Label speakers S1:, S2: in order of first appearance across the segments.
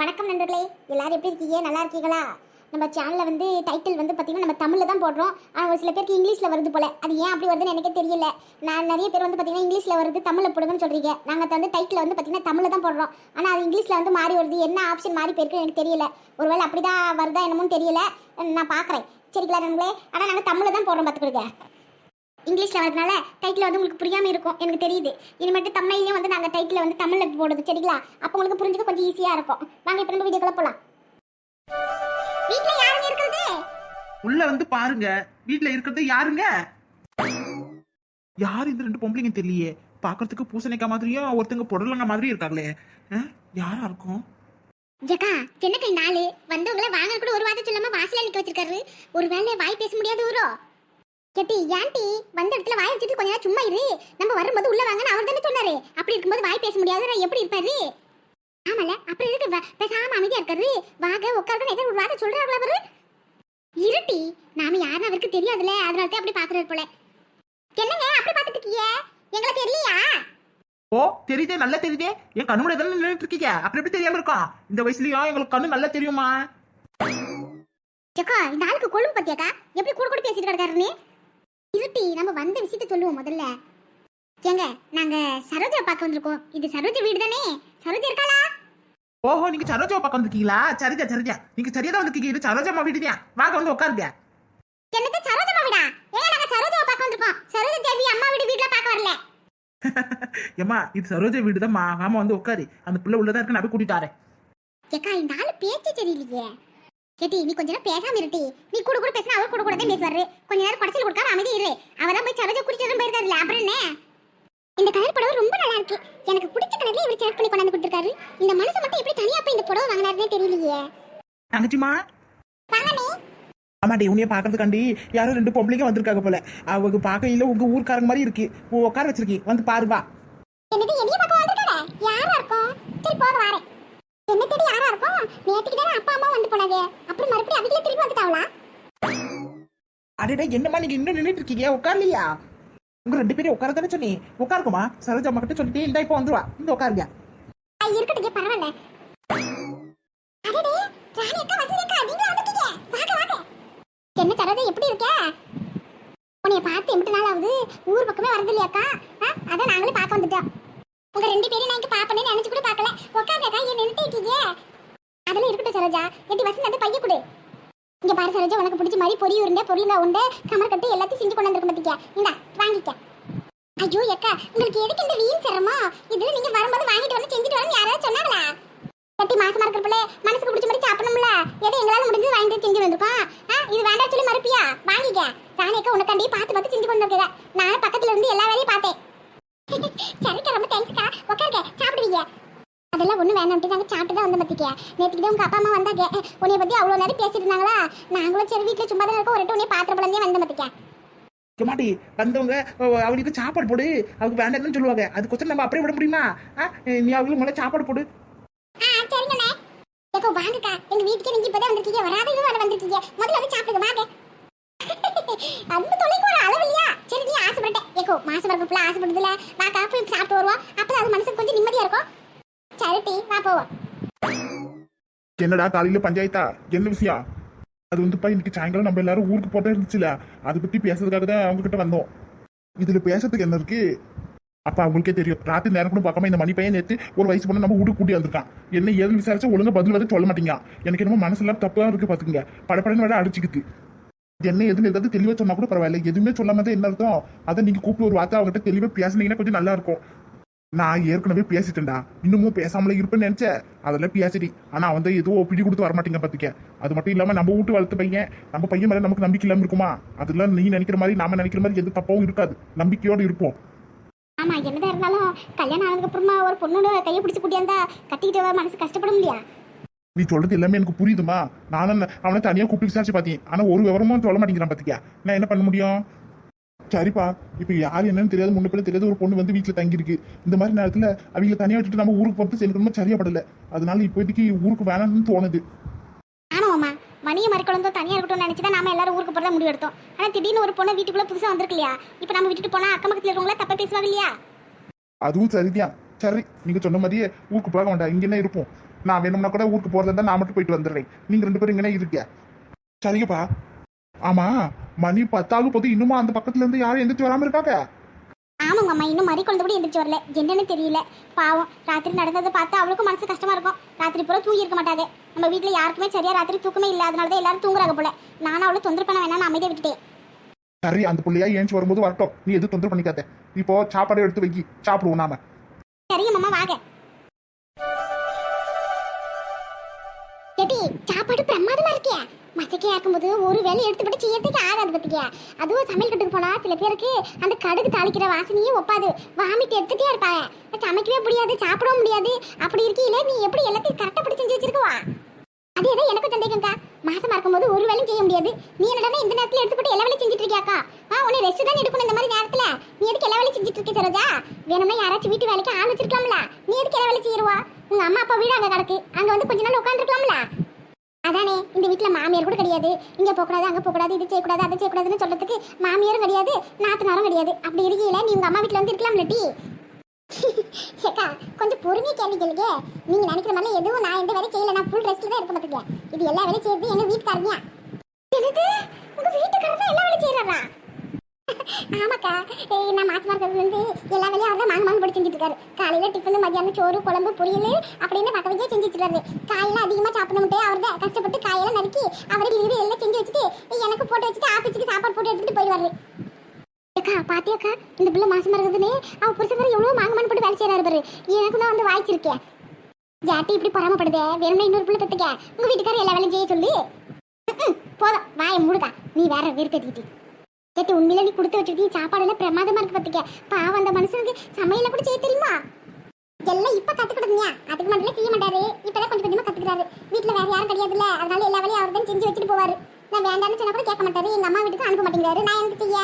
S1: வணக்கம் நண்பர்களே எல்லாரும் எப்படி இருக்கீங்க நல்லா இருக்கீங்களா நம்ம சேனலில் வந்து டைட்டில் வந்து பார்த்தீங்கன்னா நம்ம தமிழில் தான் போடுறோம் ஆனால் ஒரு சில பேருக்கு இங்கிலீஷில் வருது போல் அது ஏன் அப்படி வருதுன்னு எனக்கே தெரியல நான் நிறைய பேர் வந்து பார்த்தீங்கன்னா இங்கிலீஷில் வருது தமிழில் போடுங்கன்னு சொல்கிறீங்க நாங்கள் வந்து டைட்டில் வந்து பார்த்தீங்கன்னா தமிழில் தான் போடுறோம் ஆனால் அது இங்கிலீஷில் வந்து மாறி வருது என்ன ஆப்ஷன் மாறி போயிருக்குன்னு எனக்கு தெரியல ஒருவேளை அப்படி தான் வருதா என்னமோன்னு தெரியல நான் பார்க்குறேன் சரிங்களா நண்பர்களே ஆனால் நாங்கள் தமிழில் தான் போடுறோம் பார்த்துக்கிடுங்க இங்கிலீஷில் வரதுனால டைட்டில் வந்து உங்களுக்கு புரியாமல் இருக்கும் எனக்கு தெரியுது இனிமேட்டு தமிழ்லேயும் வந்து நாங்கள் டைட்டில் வந்து தமிழில் போடுறது சரிங்களா அப்போ உங்களுக்கு புரிஞ்சுக்க கொஞ்சம் ஈஸியாக இருக்கும் வாங்க இப்போ நம்ம வீடியோக்குள்ளே போகலாம் வீட்டில் யாருங்க இருக்கிறது
S2: உள்ள வந்து பாருங்க வீட்டில் இருக்கிறது யாருங்க யார் இந்த ரெண்டு பொம்பளைங்க தெரியலையே பாக்குறதுக்கு பூசணிக்காய் மாதிரியும் ஒருத்தங்க புடலங்க மாதிரி இருக்காங்களே யாரா இருக்கும்
S1: ஜக்கா சின்ன கை நாலு வந்தவங்கள வாங்க கூட ஒரு வார்த்தை சொல்லாம வாசல்ல நிக்க வச்சிருக்காரு ஒருவேளை வாய் பேச முடியாது ஊரோ கெட்டி ஏன்டி வந்த இடத்துல வாய் வச்சுட்டு கொஞ்ச நேரம் சும்மா இரு நம்ம வரும்போது உள்ள வாங்கன்னு அவர் தானே சொன்னாரு அப்படி இருக்கும்போது வாய் பேச முடியாது நான் எப்படி இருப்பாரு ஆமால அப்புறம் எதுக்கு பேசாம அமைதியா இருக்காரு வாங்க உட்காருன்னு ஏதோ ஒரு வார்த்தை சொல்றாங்களா அவரு இருட்டி நாம யாருன்னு அவருக்கு தெரியாதுல்ல அதனால தான் அப்படி பாக்குறாரு போல என்னங்க அப்படி பாத்துட்டு இருக்கீங்க எங்களை தெரியலையா
S2: ஓ தெரியுதே நல்லா தெரியுதே என் கண்ணு முன்னாடி நின்றுட்டு இருக்கீங்க அப்படி எப்படி தெரியாம இருக்கோம் இந்த வயசுலயா எங்களுக்கு கண்ணு நல்லா தெரியுமா
S1: ஜக்கா இந்த ஆளுக்கு கொழும்பு பத்தியாக்கா எப்படி கூட கூட பேசிட்டு கிடக்காரு நீ இருட்டி நம்ம வந்த விஷயத்த சொல்லுவோம் முதல்ல ஏங்க நாங்க சரோஜா பார்க்க வந்திருக்கோம் இது சரோஜா வீடு தானே சரோஜா இருக்காளா
S2: ஓஹோ நீங்க சரோஜா பார்க்க வந்திருக்கீங்களா சரிஜா சரிஜா நீங்க சரியா தான் வந்திருக்கீங்க இது சரோஜாமா வீடு தான் வாங்க வந்து உட்காருங்க
S1: என்னது அம்மா வீடா ஏங்க நாங்க சரோஜா பார்க்க வந்திருக்கோம் சரோஜா தேவி அம்மா வீடு வீட்ல பார்க்க வரல
S2: ஏமா இது சரோஜா வீடு தான் வாமா வந்து உட்காரு அந்த பிள்ளை உள்ளதா இருக்கு நான் போய் கூட்டிட்டு வரேன்
S1: ஏக்கா இந்த ஆளு பேச்சே தெரியலையே கேட்டி நீ கொஞ்ச நேரம் பேசாம இருட்டி நீ கூட கூட பேசினா அவர் கூட கூட தான் பேசுவாரு கொஞ்ச நேரம் குடைச்சல் கொடுக்காம அமைதி இரு அவதான் போய் சரோஜா குடிச்சதும் போயிருக்காருல அப்புறம் இந்த கலர் புடவை ரொம்ப நல்லா இருக்கு எனக்கு பிடிச்ச கலர்ல இவர் செலக்ட் பண்ணி கொண்டாந்து கொடுத்திருக்காரு இந்த மனசு மட்டும் எப்படி தனியா போய் இந்த புடவை வாங்கினாருன்னு தெரியலையே தங்கச்சிமா வாங்கனே
S2: ஆமாடி உன்னைய பாக்குறதுக்காண்டி யாரோ ரெண்டு பொம்பளைங்க வந்திருக்காங்க போல அவங்க பாக்கையில உங்க ஊர்க்காரங்க மாதிரி இருக்கு உன் உட்கார வச்சிருக்கி வந்து பாருவா என்னது அடடே என்னம்மா நீங்க இன்னும் நின்றுட்டு இருக்கீங்க உட்காரலையா உங்க ரெண்டு பேரும் உட்கார தானே சொன்னி உட்காருக்குமா சரோஜா அம்மா கிட்ட சொல்லிட்டே இல்ல இப்போ வந்துருவா இந்த உட்காருங்க
S1: இருக்கட்டும் பரவாயில்ல என்ன எப்படி பார்த்து ஊர் வரது இல்லையாக்கா நாங்களும் உங்க ரெண்டு பேரும் நான் நினைச்சு கூட அதெல்லாம் இருக்கட்டும் சரோஜா இங்க பாரு சரோஜா உனக்கு பிடிச்ச மாதிரி பொரி உருண்டை பொருளுங்க உண்டு கமர் கட்டு எல்லாத்தையும் செஞ்சு கொண்டு வந்திருக்க மாட்டீங்க இந்த வாங்கிக்க ஐயோ அக்கா உங்களுக்கு எதுக்கு இந்த வீண் சிரமம் இது நீங்க வரும்போது வாங்கிட்டு வந்து செஞ்சுட்டு வரணும் யாராவது சொன்னாங்களா கட்டி மாசமா இருக்கிறப்பல மனசுக்கு பிடிச்ச மாதிரி சாப்பிடணும்ல எது எங்களால முடிஞ்சது வாங்கிட்டு செஞ்சு வந்திருக்கோம் இது வேண்டாம் சொல்லி மறுப்பியா வாங்கிக்க ராணிக்கா உனக்காண்டி பார்த்து பார்த்து செஞ்சு கொண்டு வந்திருக்கேன் நான் பக்கத்துல இருந்து எல்லா அதெல்லாம் ஒன்றும் அப்படி நாங்கள் சாப்பிட்டு தான் வந்து பார்த்துக்கே நேற்றுக்கு உங்கள் அப்பா அம்மா கே உன்னை பற்றி அவ்வளோ நேரம் பேசிட்டு நாங்களும் சரி வீட்டில் சும்மா தான் இருக்கோம் ஒரு உடனே பாத்திரம் பிள்ளைங்க வந்து பார்த்துக்கேன்
S2: மாட்டி வந்தவங்க அவங்களுக்கு சாப்பாடு போடு அவங்க வேண்டாம்னு சொல்லுவாங்க கொஞ்சம் நம்ம அப்படியே விட முடியுமா நீ அவங்களுக்கு முதல்ல சாப்பாடு போடு
S1: சரிங்கண்ணே ஏக்கோ வாங்கக்கா எங்க வீட்டுக்கு நீங்க இப்பதான் வந்திருக்கீங்க வராத இவங்க வர வந்திருக்கீங்க முதல்ல வந்து சாப்பிடுங்க வாங்க அந்த தொலைக்கு ஒரு அளவு இல்லையா சரி நீ ஆசைப்பட்டேன் ஏகோ மாசம் வரப்புல ஆசைப்பட்டதுல வாக்கா போய் சாப்பிட்டு வருவோம் அப்பதான் அது மனசுக்கு கொஞ்சம் நிம்மதியா இருக்கும்
S2: என்னடா காலையில பஞ்சாயத்தா என்ன விஷயா அது வந்துப்பா இன்னைக்கு சாயங்காலம் நம்ம எல்லாரும் ஊருக்கு போட்டே இருந்துச்சுல அதை பத்தி பேசுறதுக்காக தான் அவங்க கிட்ட வந்தோம் இதுல பேசுறதுக்கு என்ன இருக்கு அப்ப அவங்களுக்கே தெரியும் ராத்திரி நேரம் கூட பார்க்காம இந்த மணி பையன் நேற்று ஒரு வயசு பொண்ணு நம்ம வீட்டுக்கு கூட்டி வந்திருக்கான் என்ன ஏதுன்னு விசாரிச்சா ஒழுங்கா பதில் வர சொல்ல மாட்டீங்க எனக்கு என்னமோ மனசுலாம் தப்பா இருக்கு பாத்துக்கங்க படப்படன்னு வேற அடிச்சுக்குது என்ன எதுன்னு ஏதாவது தெளிவா சொன்னா கூட பரவாயில்ல எதுவுமே சொல்லாம தான் என்ன அர்த்தம் அதை நீங்க கூப்பிட்டு ஒரு வார்த்தை அவங்ககிட்ட தெளிவா பேசுனீங்கன்னா கொஞ்சம் நல்லா இருக்கும் நான் ஏற்கனவே பேசிட்டேன்டா இன்னமும் பேசாமலே இருப்பேன்னு நினைச்சேன் அதெல்லாம் பேசிட்டி ஆனா வந்து எதுவும் பிடி கொடுத்து வர மாட்டேங்க பாத்துக்க அது மட்டும் இல்லாம நம்ம வீட்டு வளர்த்து பையன் நம்ம பையன் மேல நமக்கு நம்பிக்கை இல்லாம இருக்குமா அதெல்லாம் நீ நினைக்கிற மாதிரி நாம நினைக்கிற மாதிரி எந்த தப்பாவும் இருக்காது நம்பிக்கையோடு இருப்போம்
S1: ஆமா என்னதா இருந்தாலும் கல்யாணம் ஆனதுக்கு அப்புறமா ஒரு பொண்ணோட கையை பிடிச்சு இருந்தா கட்டிக்கிட்டு மனசு கஷ்டப்பட முடியா
S2: நீ சொல்றது எல்லாமே எனக்கு புரியுதுமா நானும் அவனை தனியா கூப்பிட்டு விசாரிச்சு பாத்தீங்க ஆனா ஒரு விவரமும் சொல்ல மாட்டேங்கிறான் பாத்தீங்க நான் என்ன பண்ண முடியும் சரிப்பா இப்போ யார் என்னன்னு தெரியாது முன்ன பிள்ளை தெரியாது ஒரு பொண்ணு வந்து வீட்டில் தங்கியிருக்கு இந்த மாதிரி நேரத்தில் அவங்கள தனியாக விட்டுட்டு நம்ம ஊருக்கு பார்த்து சேர்க்கணும்னா சரியா படல அதனால இப்போதைக்கு ஊருக்கு வேணாம்னு தோணுது
S1: ஆமாம்மா மணியை மறுக்குழந்தோ தனியாக இருக்கட்டும்னு நினச்சி தான் நாம எல்லாரும் ஊருக்கு போறதா முடிவு எடுத்தோம் ஆனால் திடீர்னு ஒரு பொண்ணை வீட்டுக்குள்ளே புதுசாக வந்திருக்கு இல்லையா இப்போ நம்ம விட்டுட்டு போனால் அக்கம் பக்கத்தில் இருக்கவங்களா பேசுவாங்க இல்லையா
S2: அதுவும் சரிதான் சரி நீங்கள் சொன்ன மாதிரியே ஊருக்கு போக வேண்டாம் என்ன இருப்போம் நான் வேணும்னா கூட ஊருக்கு போகிறதா நான் மட்டும் போயிட்டு வந்துடுறேன் நீங்கள் ரெண்டு பேரும் இங்கே இருக்கியா சரிங்கப்பா ஆமாம் மணி பத்தாக போது இன்னுமா அந்த பக்கத்துல இருந்து யாரும் எந்திரிச்சு வராம இருக்காங்க
S1: ஆமாங்க அம்மா இன்னும் மறி குழந்தை கூட எந்திரிச்சு வரல என்னன்னு தெரியல பாவம் ராத்திரி நடந்ததை பார்த்து அவளுக்கும் மனசு கஷ்டமா இருக்கும் ராத்திரி பூரா தூங்கி இருக்க மாட்டாங்க நம்ம வீட்டில் யாருக்குமே சரியா ராத்திரி தூக்கமே இல்லை அதனால தான் எல்லாரும் தூங்குறாங்க போல நானும் அவளை தொந்தர பண்ண வேணாம்னு அமைதியை விட்டுட்டேன்
S2: சரி அந்த பிள்ளையா ஏஞ்சி வரும்போது வரட்டும் நீ எதுவும் தொந்தரவு பண்ணிக்காத இப்போ சாப்பாடு எடுத்து வைக்கி சாப்பிடுவோம் நாம
S1: சரிங்க மாமா வாங்க எடி சாப்பாடு பிரமாதமா இருக்கியா மத்திக்கே இருக்கும்போது ஒரு வேலை எடுத்துப்பட்டு செய்யறதுக்கு ஆகாது பத்திக்கே அதுவும் சமையல் கட்டுக்கு போனா சில பேருக்கு அந்த கடுகு தாளிக்கிற வாசனையே ஒப்பாது வாமிட்டு எடுத்துட்டே இருப்பாங்க சமைக்கவே முடியாது சாப்பிடவும் முடியாது அப்படி இருக்கையில நீ எப்படி எல்லாத்தையும் கரெக்டா பிடிச்சி செஞ்சு வச்சிருக்கவா அதே தான் எனக்கும் சந்தேகம்க்கா மாசமா இருக்கும்போது ஒரு வேலையும் செய்ய முடியாது நீ என்னடா இந்த நேரத்துல எடுத்துப்பட்டு எல்லா வேலையும் செஞ்சுட்டு இருக்கியாக்கா ஆ உன்னை ரெஸ்ட் தான் எடுக்கணும் இந்த மாதிரி நேரத்துல நீ எதுக்கு எல்லா வேலையும் செஞ்சுட்டு இருக்க சரோஜா வேணுமா யாராச்சும் வீட்டு வேலைக்கு ஆள் வச்சிருக்கலாம்ல நீ எதுக்கு எல்லா வேலையும் செய்யறவா உங்க அம்மா அப்பா வீடு அங்க கிடக்கு அங்க வந்து கொஞ்ச நாள் உட்காந்துருக்கலாம்ல அதானே இந்த வீட்டில் மாமியார் கூட கிடையாது இங்கே போகக்கூடாது அங்கே போகக்கூடாது இது செய்யக்கூடாது அதை செய்யக்கூடாதுன்னு சொல்கிறதுக்கு மாமியாரும் கிடையாது நாத்தனாரும் கிடையாது அப்படி இருக்கீங்களே நீ உங்கள் அம்மா வீட்டில் வந்து இருக்கலாம் டீ சேக்கா கொஞ்சம் பொறுமை கேள்வி கேளுங்க நீங்கள் நினைக்கிற மாதிரி எதுவும் நான் எந்த வேலையும் செய்யலை நான் ஃபுல் ரெஸ்ட்டில் தான் இருக்க மாட்டேங்க இது எல்லா வேலையும் செய்யறது எங்கள் வீட்டுக்காரங்க ஆமாக்கா நான் மாசமா இருக்கிறதுலேருந்து எல்லா வேலையும் அவர் தான் மாங்க மாங்க செஞ்சுட்டு இருக்காரு காலையில் டிஃபன் மதியானம் சோறு குழம்பு பொரியல் அப்படின்னு பக்க வச்சு செஞ்சு வச்சுருவாரு காலையில் அதிகமாக சாப்பிட முடியாது அவர் தான் கஷ்டப்பட்டு காலையில் நறுக்கி அவருக்கு இது எல்லாம் செஞ்சு வச்சுட்டு எனக்கு போட்டு வச்சுட்டு ஆஃபீஸுக்கு சாப்பாடு போட்டு எடுத்துகிட்டு போயிடுவாரு அக்கா பாத்தியாக்கா இந்த பிள்ளை மாசு இருக்குதுன்னு அவன் புருஷன் பேர் எவ்வளோ மாங்கமான் போட்டு வேலை செய்கிறாரு பாரு எனக்கு தான் வந்து வாய்ச்சிருக்கேன் யார்ட்டி இப்படி பொறாமப்படுது வேணும்னா இன்னொரு பிள்ளை பெற்றுக்க உங்கள் வீட்டுக்காரர் எல்லா வேலையும் செய்ய சொல்லி போதும் வாயை முழுக்கா நீ வேற வீடு கேட்டு உண்மையில நீ கொடுத்து வச்சிருக்கீங்க எல்லாம் பிரமாதமா இருக்கு பாத்துக்க பாவம் அந்த மனுஷனுக்கு சமையல கூட செய்ய தெரியுமா எல்லாம் இப்ப கொடுங்க அதுக்கு மட்டும் செய்ய மாட்டாரு இப்பதான் கொஞ்சம் கொஞ்சமா கத்துக்கிறாரு வீட்டுல வேற யாரும் கிடையாதுல்ல அதனால எல்லா வேலையும் அவர் தான் செஞ்சு வச்சுட்டு போவாரு நான் வேண்டாம்னு சொன்னா கூட கேட்க மாட்டாரு எங்க அம்மா வீட்டுக்கு அனுப்ப மாட்டேங்கிறாரு நான் எனக்கு செய்ய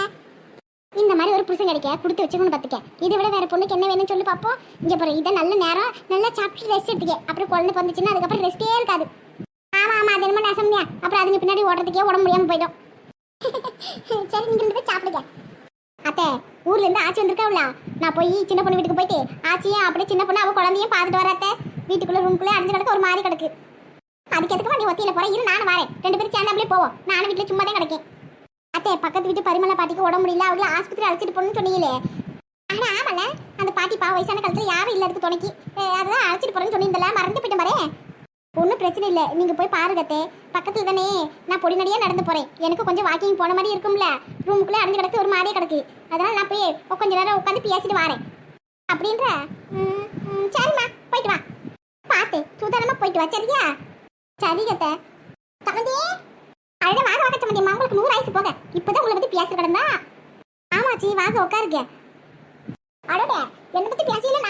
S1: இந்த மாதிரி ஒரு புருஷன் கிடைக்க கொடுத்து வச்சுக்கணும் பத்துக்க இதை விட வேற பொண்ணுக்கு என்ன வேணும்னு சொல்லி பார்ப்போம் இங்க பாரு இதை நல்ல நேரம் நல்லா சாப்பிட்டு ரெஸ்ட் எடுத்துக்க அப்புறம் குழந்தை பிறந்துச்சுன்னா அதுக்கப்புறம் ரெஸ்ட்டே இருக்காது ஆமா ஆமா அது என்னமோ அசம்யா அப்புறம் அதுக்கு பின்னாடி ஓடுறதுக்கே உடம்பு முடியாமல் போயிடும் சரி நீங்க போய் சாப்பிடுங்க அத்தை ஊர்ல இருந்து ஆச்சி வந்திருக்காவுல நான் போய் சின்ன பொண்ணு வீட்டுக்கு போயிட்டு ஆச்சியும் அப்படியே சின்ன பொண்ணு அவ குழந்தையும் பாத்துட்டு வர வீட்டுக்குள்ள ரூம்குள்ள அடைஞ்சு கிடக்க ஒரு மாதிரி கிடக்கு அதுக்கு எதுக்கு நீ ஒத்தியில போற இரு நானும் வரேன் ரெண்டு பேரும் சேர்ந்து அப்படியே போவோம் நானும் வீட்டுல சும்மா தான் கிடைக்கேன் அத்தை பக்கத்து வீட்டு பரிமலை பாட்டிக்கு உடம்பு முடியல அவங்கள ஆஸ்பத்திரி அழைச்சிட்டு போகணும்னு சொன்னீங்களே ஆனா ஆமல அந்த பாட்டி பா வயசான காலத்துல யாரும் இல்ல அதுக்கு துணைக்கு அதான் அழைச்சிட்டு போறேன்னு சொன்னீங்கல்ல மறந்து போயிட்டேன் பாரு ஒன்றும் பிரச்சனை இல்லை நீங்கள் போய் பாருகத்தே பக்கத்தில் தானே நான் பொடிநடியாக நடந்து போகிறேன் எனக்கு கொஞ்சம் வாக்கிங் போன மாதிரி இருக்கும்ல ரூமுக்குள்ளே அடைஞ்சு கிடக்கு ஒரு மாதிரியே கிடக்கு அதனால் நான் போய் கொஞ்சம் நேரம் உட்காந்து பேசிட்டு வரேன் அப்படின்ற சரிம்மா போயிட்டு வா பார்த்து சுதாரமாக போயிட்டு வா சரியா சரிகத்தை தமதி அழக வாங்க வாங்க தமதியம்மா உங்களுக்கு நூறு ஆயிசு போக இப்போதான் உங்களை பற்றி பேச கிடந்தா ஆமாச்சி வாங்க உட்காருங்க அடோட என்னை பற்றி பேசியில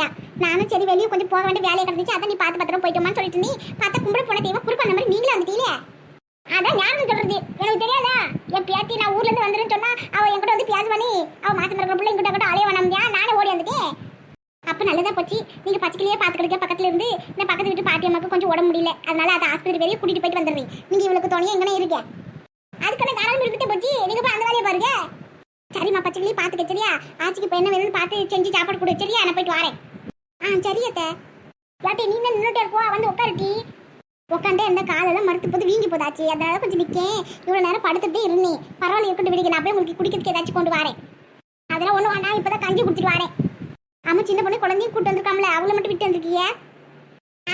S1: வந்தேன் நானும் சரி வெளியே கொஞ்சம் போக வேண்டிய வேலையை கிடந்துச்சு அதை நீ பார்த்து பத்திரம் போயிட்டோமான்னு சொல்லிட்டு நீ பார்த்தா கும்பிட போன தெய்வம் குறிப்பா அந்த மாதிரி நீங்களும் வந்துட்டீங்களே அதான் ஞாபகம் சொல்றது எனக்கு தெரியாதா என் பேத்தி நான் ஊர்ல இருந்து வந்துருன்னு சொன்னா அவன் என்கிட்ட வந்து பியாஸ் பண்ணி அவன் மாசம் இருக்கிற பிள்ளை என்கிட்ட அலைய வேணாம் நானே ஓடி வந்துட்டேன் அப்போ நல்லதா போச்சு நீங்க பச்சைக்கிலேயே பார்த்துக்கிட்டு பக்கத்துல இருந்து இந்த பக்கத்து வீட்டு பாட்டி அம்மாக்கு கொஞ்சம் உடம்பு முடியல அதனால அதை ஆஸ்பத்திரி வெளியே கூட்டிட்டு போயிட்டு வந்துடுறீங்க நீங்க இவளுக்கு தோணியே எங்கனே இருக்கேன் அதுக்கான காரணம் இருந்துட்டு போச்சு நீங்க போய் அந்த வேலையை பாருங்க சரிம்மா பச்சைக்கிளி பார்த்துக்க சரியா ஆச்சிக்கு இப்போ என்ன வேணும்னு பார்த்து செஞ்சு சாப்பாடு கொடு சரியா நான் போயிட்டு வரேன் ஆ சரியத்த வாட்டி நீ என்ன நின்றுட்டே இருக்கோ வந்து உட்காருட்டி உட்காந்தே இந்த காலெல்லாம் மறுத்து போது வீங்கி போதாச்சு அதனால கொஞ்சம் நிற்கேன் இவ்வளோ நேரம் படுத்துட்டே இருந்தேன் பரவாயில்ல இருக்கட்டும் விடுங்க நான் போய் உங்களுக்கு குடிக்கிறதுக்கு ஏதாச்சும் கொண்டு வரேன் அதெல்லாம் ஒன்றும் வேணாம் இப்போ தான் கஞ்சி கொடுத்துட்டு வரேன் அம்மா சின்ன பொண்ணு குழந்தையும் கூட்டு வந்துருக்காமல அவளை மட்டும் விட்டு வந்திருக்கிய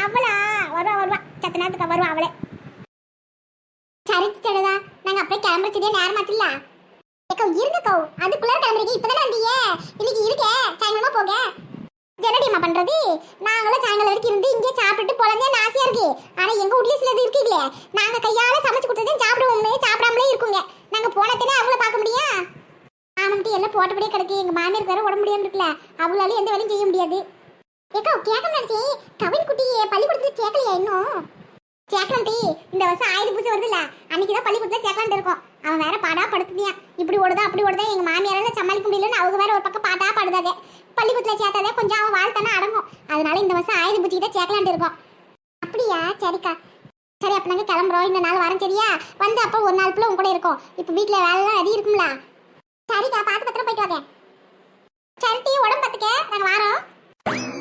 S1: அவளா வருவா வருவா சத்த நேரத்துக்கு வருவா அவளை சரி சடதா நாங்கள் அப்படியே கிளம்புறதுக்கே நேரமாச்சுல இருக்கோ இருக்கோ அதுக்குள்ள கிளம்புறீங்க இப்பதானே வந்தீங்க இன்னைக்கு இருக்க சாயங்காலமா போக ஜெனடிமா பண்றது நாங்களும் சாயங்காலம் வரைக்கும் இருந்து இங்கே சாப்பிட்டு போலங்க ஆசையா இருக்கு ஆனா எங்க வீட்ல சில இது இருக்கு இல்லையே நாங்க கையால சமைச்சு கொடுத்தது சாப்பிடுவோம்னு சாப்பிடாமலே இருக்குங்க நாங்க போனதே அவங்கள பார்க்க முடியா ஆமாட்டி எல்லாம் போட்டபடியே கிடக்கு எங்க மாமியார் வேற உடம்பு முடியாம இருக்குல்ல அவங்களால எந்த வேலையும் செய்ய முடியாது ஏக்கா கேட்க நினைச்சி கவின் குட்டியே பள்ளிக்கூடத்துல கேட்கலையா இன்னும் சேக்கலாம் டீ இந்த வருஷம் ஆயுத பூஜை வருதுல்ல அன்னைக்கு தான் பள்ளிக்கூடத்துல சேக்கலாம் இருக்கோம் அவன் வேற பாடா படுத்துதியா இப்படி ஓடுதா அப்படி ஓடுதா எங்க மாமியாரால சமாளிக்க முடியலன்னு அவங்க வேற ஒரு பக்கம் பாட்டா பாடுதாதே பள்ளிக்கூடத்தில் சேர்த்தாதே கொஞ்சம் அவன் வாழ்த்தானே அடங்கும் அதனால இந்த வருஷம் ஆயுத பூச்சி தான் சேர்க்கலான்ட்டு இருக்கோம் அப்படியா சரிக்கா சரி அப்போ நாங்க கிளம்புறோம் இந்த நாள் வரோம் சரியா வந்து அப்ப ஒரு நாள் ஃபுல்லாக உங்க கூட இருக்கும் இப்போ வீட்டில் எல்லாம் அதிகம் இருக்கும்ல சரிக்கா பார்த்து பத்திரம் போயிட்டு வாங்க சரிட்டி உடம்பு பத்துக்கே நாங்கள் வரோம்